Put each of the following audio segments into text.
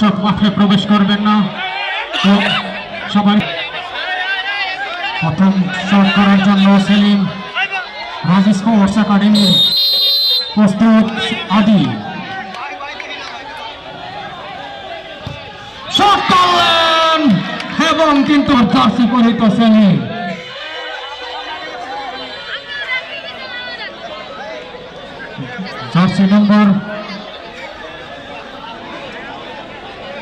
দর্শক মাঠে প্রবেশ করবেন না। তো সবাই প্রথম শট করার জন্য সেলিম রাজ স্পোর্টস একাডেমির প্রস্তুত আদি। এবং কিন্তু জার্সি পরিত সেলিম জার্সি নম্বর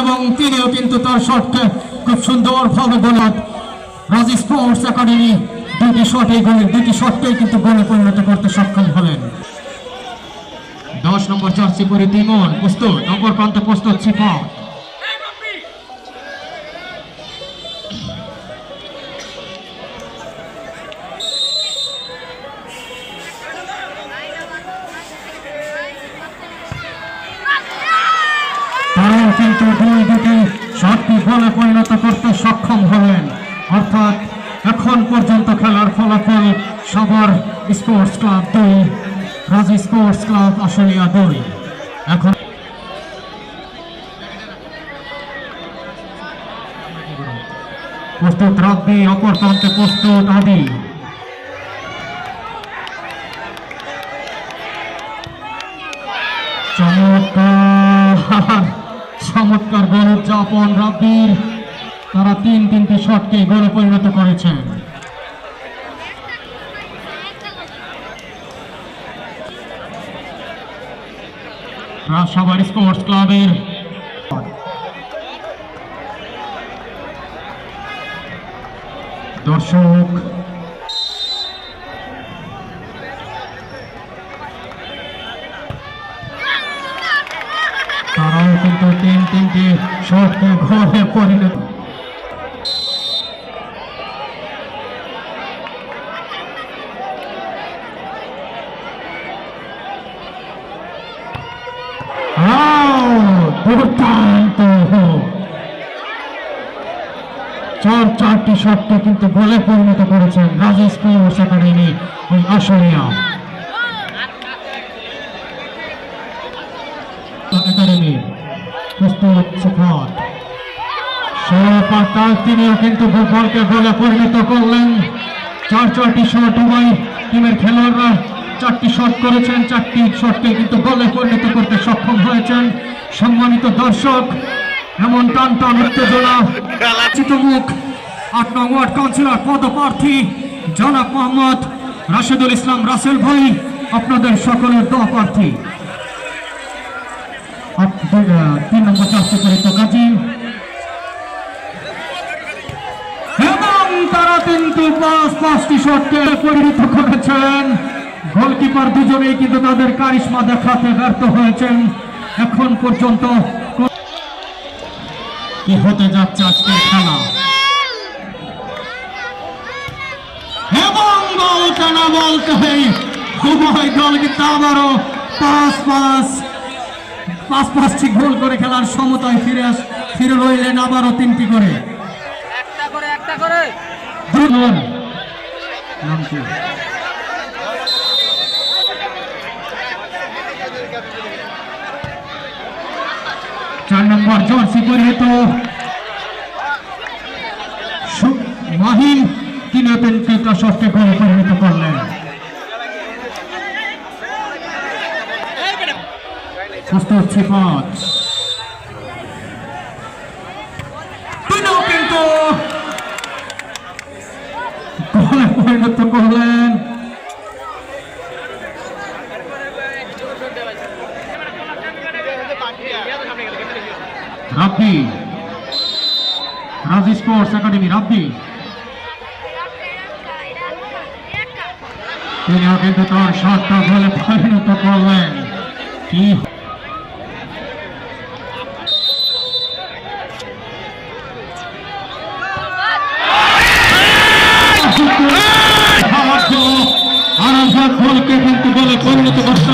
এবং তিনিও কিন্তু তার শটকে খুব সুন্দর ভাবে গোলাপ রাজ স্পোর্টস একাডেমি দুটি শটে গোলের দুটি শটকেই কিন্তু গোলে পরিণত করতে সক্ষম হলেন। দশ নম্বর জার্সি পরে তিমন, প্রস্তুত, নম্বর প্রান্তে প্রস্তুত সিফাত তারাও কিন্তু দুই দুটি শটটি গোলে পরিণত করতে সক্ষম হলেন। অর্থাৎ এখন পর্যন্ত খেলার ফলাফল সবার স্পোর্টস ক্লাব দুই, রাজি স্পোর্টস ক্লাব আশুলিয়া দুই। এখন প্রস্তুত রাব্বি অপর প্রান্তে প্রস্তুত আদি। চমৎকার! চমৎকার গোল উদযাপন রাব্বির। তারা তিন তিনটি শটকে গোলে পরিণত করেছেন। স্পোর্টস ক্লাবের দর্শক তারাও কিন্তু তিন তিনটি শটকে ঘরে পরিণত। চার চারটি শটকে কিন্তু গোলে পরিণত করেছেন রাজেশ একাডেমি ওই আসরিয়া চারটি শট করেছেন, চারটি শটকে কিন্তু পরিণত করতে সক্ষম হয়েছেন সম্মানিত দর্শক। এমন টান টান উত্তেজনা চিতমুখ আট নং ওয়ার্ড কাউন্সিলর, পদপ্রার্থী জনাব মোহাম্মদ রাশেদুল ইসলাম রাসেল ভাই, আপনাদের সকলের দোয়া প্রার্থী। তিন নম্বর চারটি পরিত কাজী এবং তারা কিন্তু পাঁচ পাঁচটি শটকে পরিণত করেছেন গোলকিপার দুজনেই কিন্তু তাদের কারিশমা দেখাতে ব্যর্থ হয়েছেন এখন পর্যন্ত কি হতে যাচ্ছে আজকের খেলা এবং বলতে না বলতে উভয় দল কিন্তু আবারও পাঁচ পাঁচ পাঁচ পাঁচটি গোল করে খেলার সমতায় ফিরে আস ফিরে রইলেন আবারও তিনটি করে। একটা করে একটা করে। কি? চার নম্বর জার্সি পরিহিত। মাহিম তিনি তিনটা শটকে গোলে পরিণত করলেন। প্রস্তুত সিফাত তিনিও কিন্তু গোলে পরিণত করলেন রাব্বি রাজি স্পোর্টস একাডেমি রাব্বি তিনিও কিন্তু তার শটটা গোলে পরিণত করলেন কি Thank you.